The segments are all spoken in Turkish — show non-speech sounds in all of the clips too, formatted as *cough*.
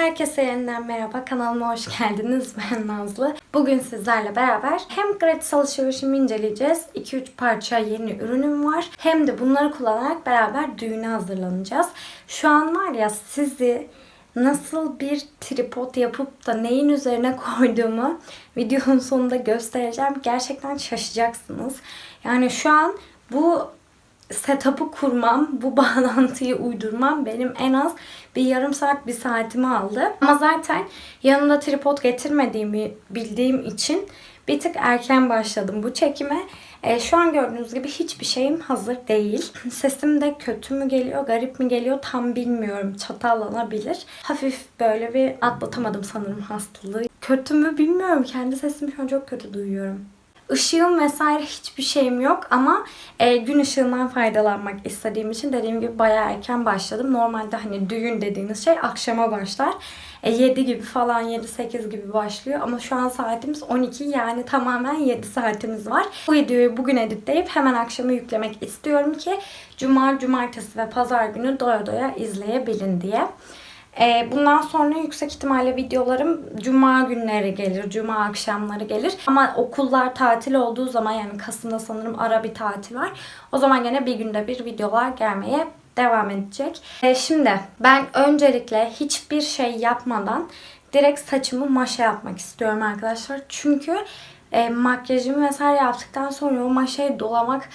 Herkese yeniden merhaba. Kanalıma hoş geldiniz. *laughs* Ben Nazlı. Bugün sizlerle beraber hem gratis alışverişimi inceleyeceğiz. 2-3 parça yeni ürünüm var. Hem de bunları kullanarak beraber düğüne hazırlanacağız. Şu an var ya sizi nasıl bir tripod yapıp da neyin üzerine *laughs* koyduğumu videonun sonunda göstereceğim. Gerçekten şaşacaksınız. Yani şu an bu setup'ı kurmam, bu *laughs* bağlantıyı uydurmam benim en az bir yarım saat, bir saatimi aldı. Ama zaten yanımda tripod getirmediğimi bildiğim için bir tık erken başladım bu çekime. E, şu an gördüğünüz gibi hiçbir şeyim hazır değil. *clears throat* Sesim de kötü mü geliyor, garip mi geliyor tam bilmiyorum. Çatallanabilir. Hafif böyle bir atlatamadım sanırım hastalığı. Kötü mü bilmiyorum. Kendi sesimi şu an çok kötü duyuyorum. Işığım vesaire hiçbir şeyim yok ama e, gün ışığından faydalanmak istediğim için dediğim gibi bayağı erken başladım. Normalde hani düğün dediğiniz şey akşama başlar. E, 7 gibi falan 7-8 gibi başlıyor ama şu an saatimiz 12 yani tamamen 7 saatimiz var. Bu videoyu bugün editleyip hemen akşama yüklemek istiyorum ki cuma, cumartesi ve pazar günü doya doya izleyebilin diye. Ee, bundan sonra yüksek ihtimalle videolarım cuma günleri gelir, cuma akşamları gelir. Ama okullar tatil olduğu zaman yani Kasım'da sanırım ara bir tatil var. O zaman gene bir günde bir videolar gelmeye devam edecek. Ee, şimdi ben öncelikle hiçbir şey yapmadan direkt saçımı maşa yapmak istiyorum arkadaşlar. Çünkü e, makyajımı vesaire yaptıktan sonra o maşayı dolamak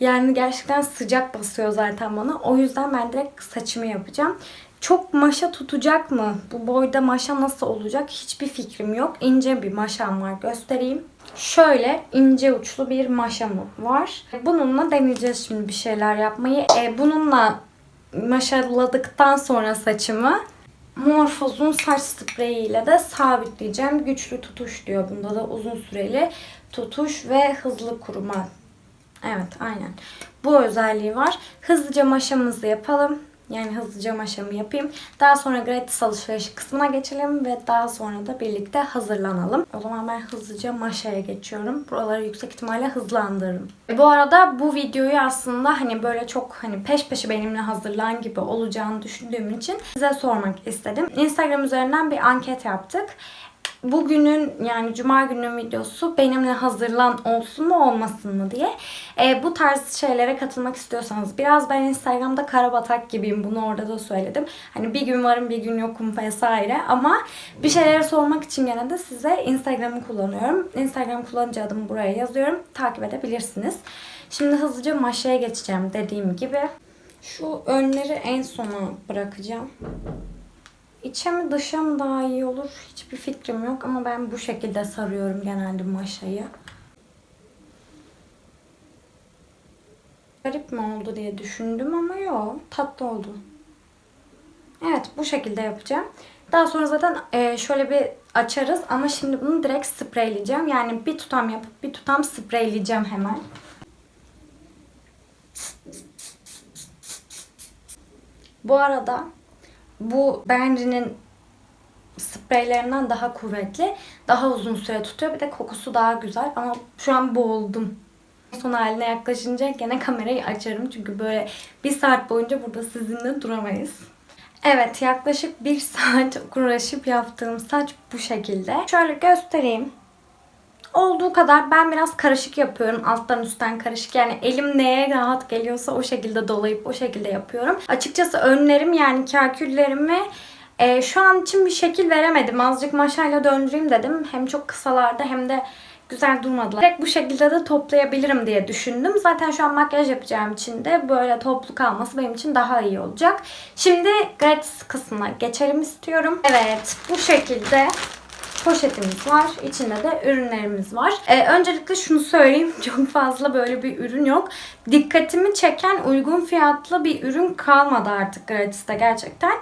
yani gerçekten sıcak basıyor zaten bana. O yüzden ben direkt saçımı yapacağım. Çok maşa tutacak mı? Bu boyda maşa nasıl olacak? Hiçbir fikrim yok. İnce bir maşam var. Göstereyim. Şöyle ince uçlu bir maşam var. Bununla deneyeceğiz şimdi bir şeyler yapmayı. E, bununla maşaladıktan sonra saçımı Morphos'un saç spreyiyle de sabitleyeceğim. Güçlü tutuş diyor. Bunda da uzun süreli tutuş ve hızlı kuruma. Evet aynen. Bu özelliği var. Hızlıca maşamızı yapalım. Yani hızlıca maşamı yapayım. Daha sonra gratis alışveriş kısmına geçelim ve daha sonra da birlikte hazırlanalım. O zaman ben hızlıca maşaya geçiyorum. Buraları yüksek ihtimalle hızlandırırım. E, bu arada bu videoyu aslında hani böyle çok hani peş peşe benimle hazırlan gibi olacağını düşündüğüm için size sormak istedim. Instagram üzerinden bir anket yaptık bugünün yani cuma günün videosu benimle hazırlan olsun mu olmasın mı diye. E, bu tarz şeylere katılmak istiyorsanız biraz ben Instagram'da karabatak gibiyim. Bunu orada da söyledim. Hani bir gün varım bir gün yokum vesaire ama bir şeylere sormak için gene de size Instagram'ı kullanıyorum. Instagram kullanıcı adımı buraya yazıyorum. Takip edebilirsiniz. Şimdi hızlıca maşaya geçeceğim dediğim gibi. Şu önleri en sona bırakacağım. İçe mi dışa mı daha iyi olur hiçbir fikrim yok ama ben bu şekilde sarıyorum genelde maşayı. Garip mi oldu diye düşündüm ama yok tatlı oldu. Evet bu şekilde yapacağım. Daha sonra zaten e, şöyle bir açarız ama şimdi bunu direkt spreyleyeceğim. Yani bir tutam yapıp bir tutam spreyleyeceğim hemen. Bu arada bu Benri'nin spreylerinden daha kuvvetli. Daha uzun süre tutuyor. Bir de kokusu daha güzel. Ama şu an boğuldum. Son haline yaklaşınca gene kamerayı açarım. Çünkü böyle bir saat boyunca burada sizinle duramayız. Evet yaklaşık bir *laughs* saat uğraşıp yaptığım saç bu şekilde. Şöyle göstereyim. Olduğu kadar ben biraz karışık yapıyorum. Alttan üstten karışık. Yani elim neye rahat geliyorsa o şekilde dolayıp o şekilde yapıyorum. Açıkçası önlerim yani kaküllerimi e, şu an için bir şekil veremedim. Azıcık maşayla döndüreyim dedim. Hem çok kısalarda hem de güzel durmadılar. Direkt bu şekilde de toplayabilirim diye düşündüm. Zaten şu an makyaj yapacağım için de böyle toplu kalması benim için daha iyi olacak. Şimdi gratis kısmına geçelim istiyorum. Evet bu şekilde poşetimiz var. İçinde de ürünlerimiz var. Ee, öncelikle şunu söyleyeyim. *laughs* Çok fazla böyle bir ürün yok. Dikkatimi çeken uygun fiyatlı bir ürün kalmadı artık gratis'te gerçekten.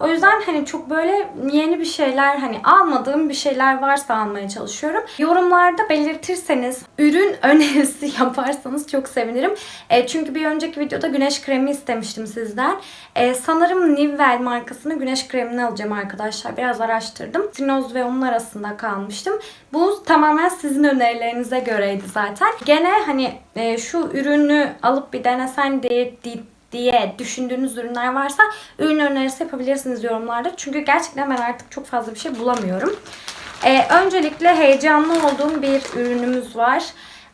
O yüzden hani çok böyle yeni bir şeyler hani almadığım bir şeyler varsa almaya çalışıyorum. Yorumlarda belirtirseniz ürün *laughs* önerisi yaparsanız çok sevinirim. E, çünkü bir önceki videoda güneş kremi istemiştim sizden. E, sanırım Nivell markasının güneş kremini alacağım arkadaşlar. Biraz araştırdım. Sinoz ve onun arasında kalmıştım. Bu tamamen sizin önerilerinize göreydi zaten. Gene hani e, şu ürünü alıp bir denesen diye diye düşündüğünüz ürünler varsa ürün önerisi yapabilirsiniz yorumlarda. Çünkü gerçekten ben artık çok fazla bir şey bulamıyorum. Ee, öncelikle heyecanlı olduğum bir ürünümüz var.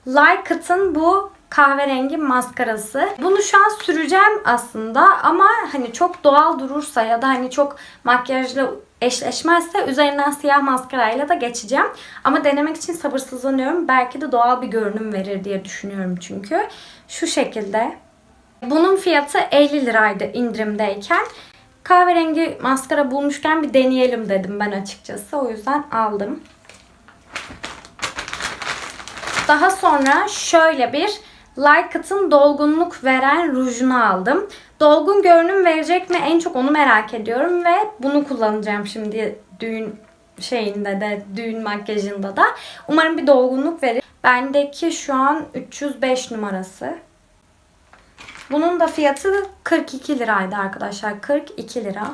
Lycut'ın bu kahverengi maskarası. Bunu şu an süreceğim aslında ama hani çok doğal durursa ya da hani çok makyajla eşleşmezse üzerinden siyah maskarayla da geçeceğim. Ama denemek için sabırsızlanıyorum. Belki de doğal bir görünüm verir diye düşünüyorum çünkü. Şu şekilde. Bunun fiyatı 50 liraydı indirimdeyken. Kahverengi maskara bulmuşken bir deneyelim dedim ben açıkçası. O yüzden aldım. Daha sonra şöyle bir Lycut'ın dolgunluk veren rujunu aldım. Dolgun görünüm verecek mi en çok onu merak ediyorum ve bunu kullanacağım şimdi düğün şeyinde de düğün makyajında da. Umarım bir dolgunluk verir. Bendeki şu an 305 numarası. Bunun da fiyatı 42 liraydı arkadaşlar. 42 lira.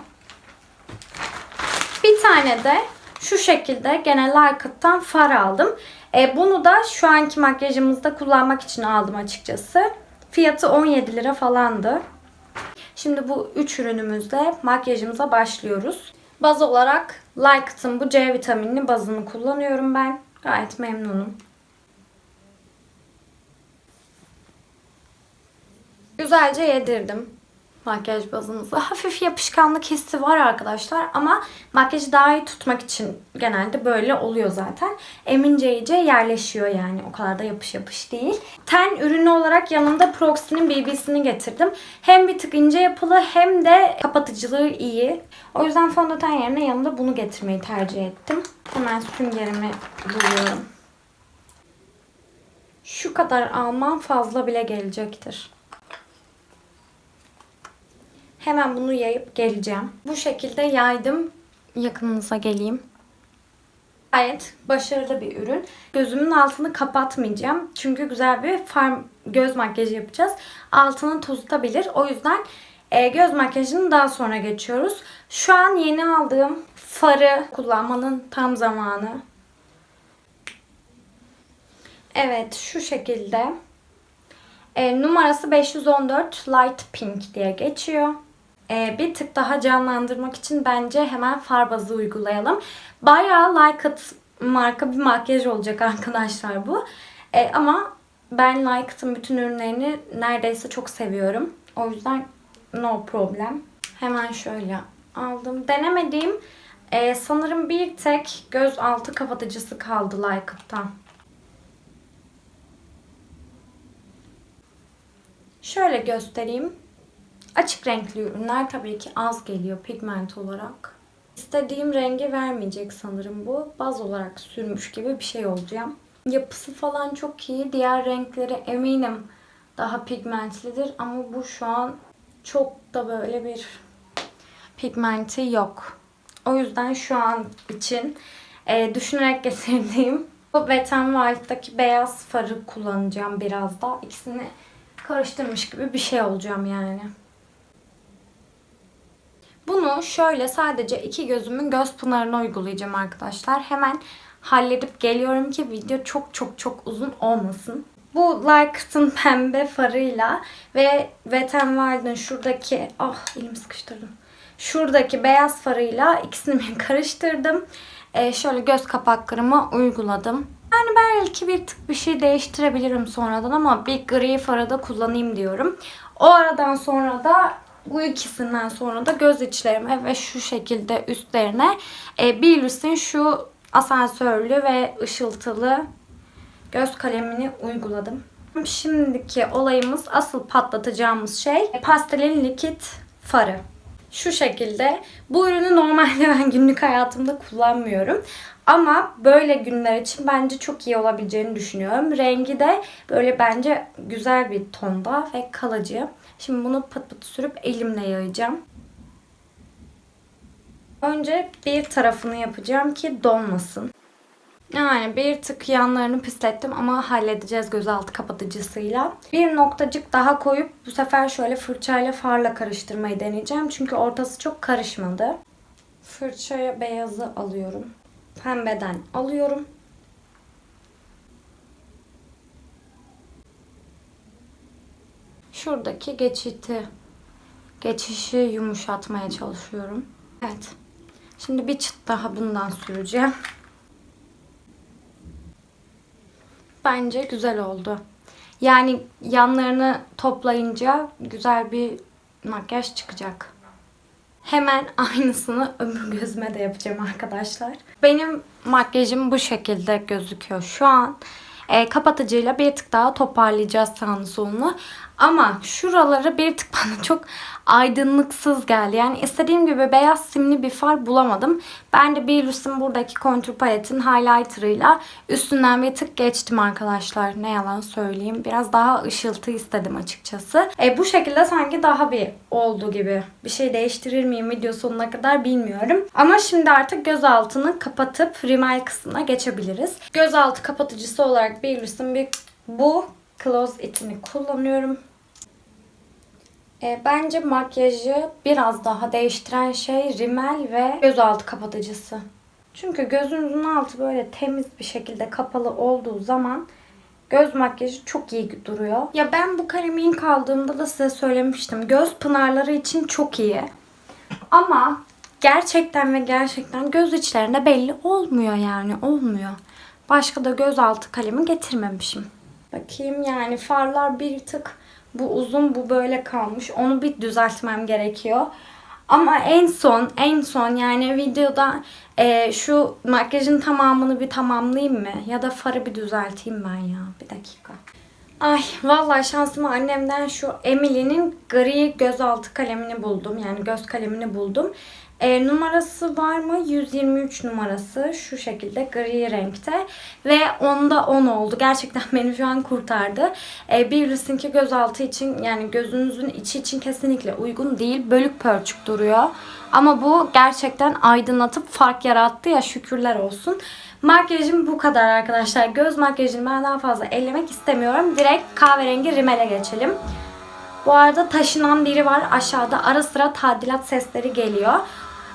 Bir tane de şu şekilde gene Lycut'tan far aldım. E, bunu da şu anki makyajımızda kullanmak için aldım açıkçası. Fiyatı 17 lira falandı. Şimdi bu üç ürünümüzle makyajımıza başlıyoruz. Baz olarak Lycut'ın bu C vitaminli bazını kullanıyorum ben. Gayet memnunum. Güzelce yedirdim makyaj bazımızı. Hafif yapışkanlık hissi var arkadaşlar ama makyajı daha iyi tutmak için genelde böyle oluyor zaten. Emince iyice yerleşiyor yani o kadar da yapış yapış değil. Ten ürünü olarak yanımda Proxy'nin BB'sini getirdim. Hem bir tık ince yapılı hem de kapatıcılığı iyi. O yüzden fondöten yerine yanımda bunu getirmeyi tercih ettim. Hemen süngerimi buluyorum. Şu kadar almam fazla bile gelecektir. Hemen bunu yayıp geleceğim. Bu şekilde yaydım. Yakınınıza geleyim. Gayet başarılı bir ürün. Gözümün altını kapatmayacağım. Çünkü güzel bir far göz makyajı yapacağız. Altını tozutabilir. O yüzden e, göz makyajını daha sonra geçiyoruz. Şu an yeni aldığım farı kullanmanın tam zamanı. Evet şu şekilde. E, numarası 514 Light Pink diye geçiyor. E, bir tık daha canlandırmak için bence hemen far bazı uygulayalım. Bayağı Lycat marka bir makyaj olacak *laughs* arkadaşlar bu. E, ama ben Lycat'ın bütün ürünlerini neredeyse çok seviyorum. O yüzden no problem. Hemen şöyle aldım. Denemediğim e, sanırım bir tek göz altı kapatıcısı kaldı Lycat'tan. Şöyle göstereyim. Açık renkli ürünler tabii ki az geliyor pigment olarak. İstediğim rengi vermeyecek sanırım bu. Baz olarak sürmüş gibi bir şey olacağım. Yapısı falan çok iyi. Diğer renkleri eminim daha pigmentlidir ama bu şu an çok da böyle bir pigmenti yok. O yüzden şu an için e, düşünerek *laughs* getirdiğim bu Wet n Wild'daki beyaz farı kullanacağım biraz da. İkisini karıştırmış gibi bir şey olacağım yani. Bunu şöyle sadece iki gözümün göz pınarına uygulayacağım arkadaşlar. Hemen halledip geliyorum ki video çok çok çok uzun olmasın. Bu Lycut'ın *laughs* pembe farıyla ve Wet n Wild'ın şuradaki ah elim sıkıştırdım. Şuradaki beyaz farıyla ikisini bir *laughs* karıştırdım. Ee, şöyle göz kapaklarıma uyguladım. Yani belki bir tık bir şey değiştirebilirim sonradan ama bir gri farı da kullanayım diyorum. O aradan sonra da bu ikisinden sonra da göz içlerime ve şu şekilde üstlerine e, Billys'in şu asansörlü ve ışıltılı göz kalemini uyguladım. Şimdiki olayımız asıl patlatacağımız şey pastelin likit farı. Şu şekilde. Bu ürünü normalde *laughs* ben günlük hayatımda kullanmıyorum. Ama böyle günler için bence çok iyi olabileceğini düşünüyorum. Rengi de böyle bence güzel bir tonda ve kalıcı. Şimdi bunu pıt pıt sürüp elimle yayacağım. Önce bir tarafını yapacağım ki donmasın. Yani bir tık yanlarını pislettim ama halledeceğiz gözaltı kapatıcısıyla. Bir noktacık daha koyup bu sefer şöyle fırçayla farla karıştırmayı deneyeceğim. Çünkü ortası çok karışmadı. Fırçaya beyazı alıyorum. Pembeden alıyorum. Şuradaki geçiti geçişi yumuşatmaya çalışıyorum. Evet. Şimdi bir çıt daha bundan süreceğim. Bence güzel oldu. Yani yanlarını toplayınca güzel bir makyaj çıkacak. Hemen *laughs* aynısını öbür gözüme de yapacağım arkadaşlar. Benim makyajım bu şekilde gözüküyor şu an. E, kapatıcıyla bir tık daha toparlayacağız sağını solunu. Ama şuraları bir tık bana çok aydınlıksız geldi. Yani istediğim gibi beyaz simli bir far bulamadım. Ben de Billys'in buradaki kontur paletin highlighter'ıyla üstünden bir tık geçtim arkadaşlar. Ne yalan söyleyeyim. Biraz daha ışıltı istedim açıkçası. E, bu şekilde sanki daha bir oldu gibi. Bir şey değiştirir miyim video sonuna kadar bilmiyorum. Ama şimdi artık göz altını kapatıp rimel kısmına geçebiliriz. Göz altı kapatıcısı olarak Billys'in bir bu Close It'ini kullanıyorum. E, bence makyajı biraz daha değiştiren şey rimel ve gözaltı kapatıcısı. Çünkü gözünüzün altı böyle temiz bir şekilde kapalı olduğu zaman göz makyajı çok iyi duruyor. Ya ben bu kalemi ilk aldığımda da size söylemiştim. Göz pınarları için çok iyi. Ama gerçekten ve gerçekten göz içlerinde belli olmuyor yani olmuyor. Başka da gözaltı kalemi getirmemişim. Bakayım yani farlar bir tık bu uzun bu böyle kalmış. Onu bir düzeltmem gerekiyor. Ama en son en son yani videoda e, şu makyajın tamamını bir tamamlayayım mı? Ya da farı bir düzelteyim ben ya. Bir dakika. Ay vallahi şansıma annemden şu Emily'nin gri gözaltı kalemini buldum. Yani göz kalemini buldum. E, numarası var mı? 123 numarası. Şu şekilde gri renkte. Ve onda 10 oldu. Gerçekten *laughs* beni şu an kurtardı. E, Billys'inki gözaltı için yani gözünüzün içi için kesinlikle uygun değil. Bölük pörçük duruyor. Ama bu gerçekten aydınlatıp fark yarattı ya şükürler olsun. Makyajım bu kadar arkadaşlar. Göz makyajını ben daha fazla ellemek istemiyorum. Direkt kahverengi rimele geçelim. Bu arada taşınan biri var aşağıda. Ara sıra tadilat sesleri geliyor.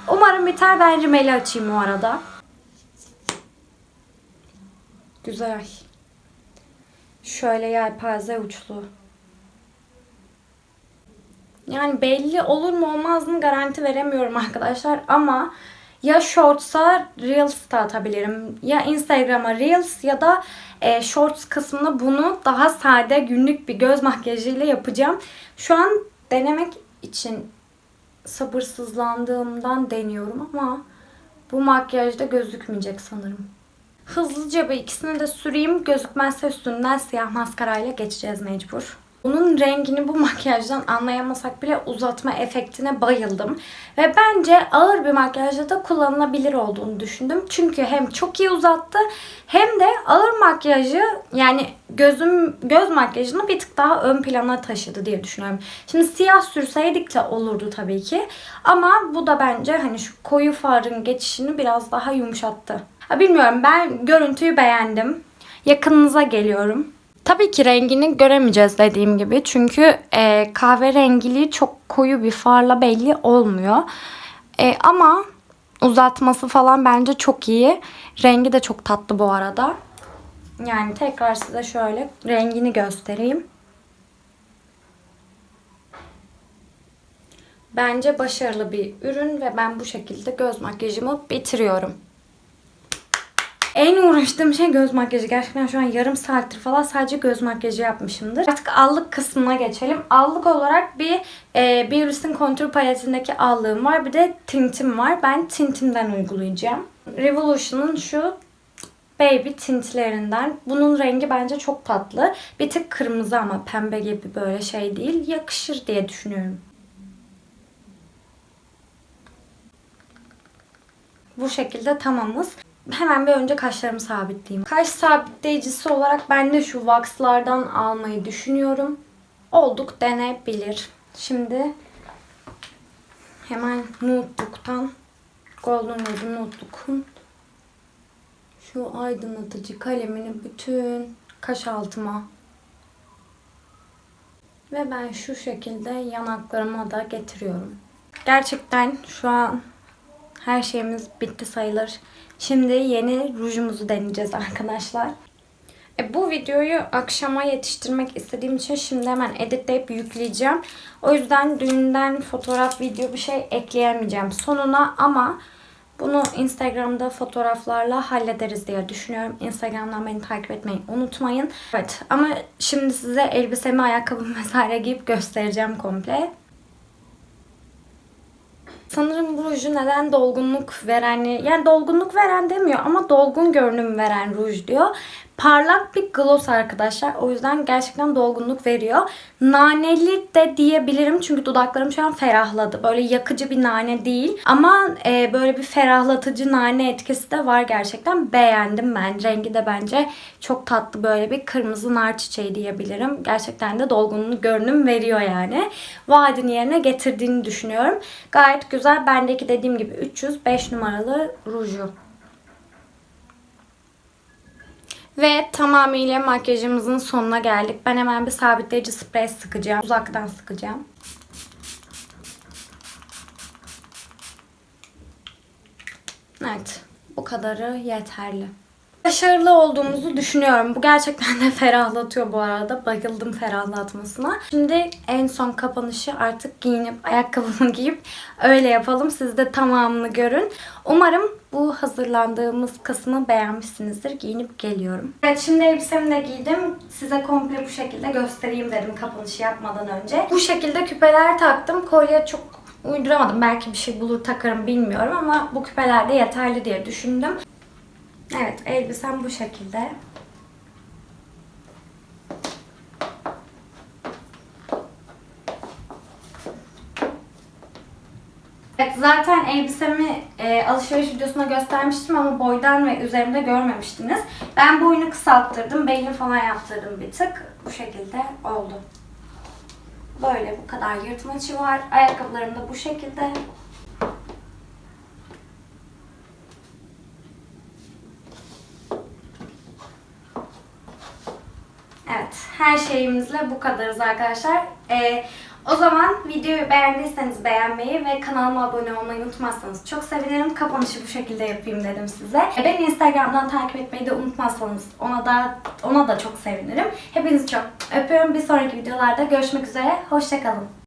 Umarım biter. Ben rimeli açayım o arada. Güzel. Şöyle yelpaze uçlu. Yani belli olur mu olmaz mı garanti veremiyorum arkadaşlar ama ya shorts'a reels da atabilirim. Ya Instagram'a reels ya da e, shorts kısmında bunu daha sade günlük bir göz makyajıyla yapacağım. Şu an denemek için sabırsızlandığımdan deniyorum ama bu makyajda gözükmeyecek sanırım. Hızlıca bir ikisini de süreyim. Gözükmezse üstünden siyah maskarayla geçeceğiz mecbur. Bunun rengini bu makyajdan anlayamasak bile uzatma efektine bayıldım. Ve bence ağır bir makyajda da kullanılabilir olduğunu düşündüm. Çünkü hem çok iyi uzattı hem de ağır makyajı yani gözüm göz makyajını bir tık daha ön plana taşıdı diye düşünüyorum. Şimdi siyah sürseydik de olurdu tabii ki. Ama bu da bence hani şu koyu farın geçişini biraz daha yumuşattı. Ha, bilmiyorum ben görüntüyü beğendim. Yakınınıza geliyorum. Tabii ki rengini göremeyeceğiz dediğim gibi. Çünkü e, kahverengiliği çok koyu bir farla belli olmuyor. E, ama uzatması falan bence çok iyi. Rengi de çok tatlı bu arada. Yani tekrar size şöyle rengini göstereyim. Bence başarılı bir ürün ve ben bu şekilde göz makyajımı bitiriyorum. En uğraştığım şey göz makyajı. Gerçekten şu an yarım saattir falan sadece göz makyajı yapmışımdır. Artık allık kısmına geçelim. Allık olarak bir e, Beuris'in kontur paletindeki allığım var. Bir de tintim var. Ben tintimden uygulayacağım. Revolution'un şu Baby tintlerinden. Bunun rengi bence çok tatlı. Bir tık kırmızı ama pembe gibi böyle şey değil. Yakışır diye düşünüyorum. Bu şekilde tamamız. Hemen bir önce kaşlarımı sabitleyeyim. Kaş sabitleyicisi olarak ben de şu waxlardan almayı düşünüyorum. Olduk denebilir. Şimdi hemen Notebook'tan Golden Rose Notebook'un şu aydınlatıcı kalemini bütün kaş altıma ve ben şu şekilde yanaklarıma da getiriyorum. Gerçekten şu an her şeyimiz bitti sayılır. Şimdi yeni rujumuzu deneyeceğiz arkadaşlar. E, bu videoyu akşama yetiştirmek istediğim için şimdi hemen editleyip yükleyeceğim. O yüzden düğünden fotoğraf, video bir şey ekleyemeyeceğim sonuna ama bunu Instagram'da fotoğraflarla hallederiz diye düşünüyorum. Instagram'dan beni takip etmeyi unutmayın. Evet ama şimdi size elbisemi, ayakkabımı *laughs* vesaire giyip göstereceğim komple. Sanırım bu ruju neden dolgunluk veren, yani dolgunluk veren demiyor ama dolgun görünüm veren ruj diyor. Parlak bir gloss arkadaşlar. O yüzden gerçekten dolgunluk veriyor. Naneli de diyebilirim çünkü dudaklarım şu an ferahladı. Böyle yakıcı bir nane değil. Ama e, böyle bir ferahlatıcı nane etkisi de var gerçekten. Beğendim ben. Rengi de bence çok tatlı böyle bir kırmızı nar çiçeği diyebilirim. Gerçekten de dolgunluk görünüm veriyor yani. Vaadini yerine getirdiğini düşünüyorum. Gayet güzel. Bendeki dediğim gibi 305 numaralı ruju. Ve tamamıyla makyajımızın sonuna geldik. Ben hemen bir sabitleyici sprey sıkacağım. Uzaktan sıkacağım. Evet. Bu kadarı yeterli. Başarılı olduğumuzu düşünüyorum. Bu gerçekten de *laughs* ferahlatıyor bu arada. Bayıldım ferahlatmasına. Şimdi en son kapanışı artık giyinip ayakkabımı *laughs* giyip öyle yapalım. Siz de tamamını görün. Umarım bu hazırlandığımız kısmı beğenmişsinizdir. Giyinip geliyorum. Evet şimdi elbisemi de giydim. Size komple bu şekilde göstereyim dedim kapanışı yapmadan önce. Bu şekilde küpeler taktım. Kolye çok uyduramadım. Belki bir şey bulur takarım bilmiyorum ama bu küpeler de yeterli diye düşündüm. Evet, elbisem bu şekilde. Evet, zaten elbisemi e, alışveriş videosunda göstermiştim ama boydan ve üzerimde görmemiştiniz. Ben boyunu kısalttırdım, belini falan yaptırdım bir tık. Bu şekilde oldu. Böyle bu kadar yırtmacı var. Ayakkabılarım da bu şekilde. Evet, her şeyimizle bu kadarız arkadaşlar. Ee, o zaman videoyu beğendiyseniz beğenmeyi ve kanalıma abone olmayı unutmazsanız çok sevinirim. Kapanışı bu şekilde yapayım dedim size. E, Beni Instagram'dan takip etmeyi de unutmazsanız ona da ona da çok sevinirim. Hepinizi çok öpüyorum. Bir sonraki videolarda görüşmek üzere. Hoşçakalın.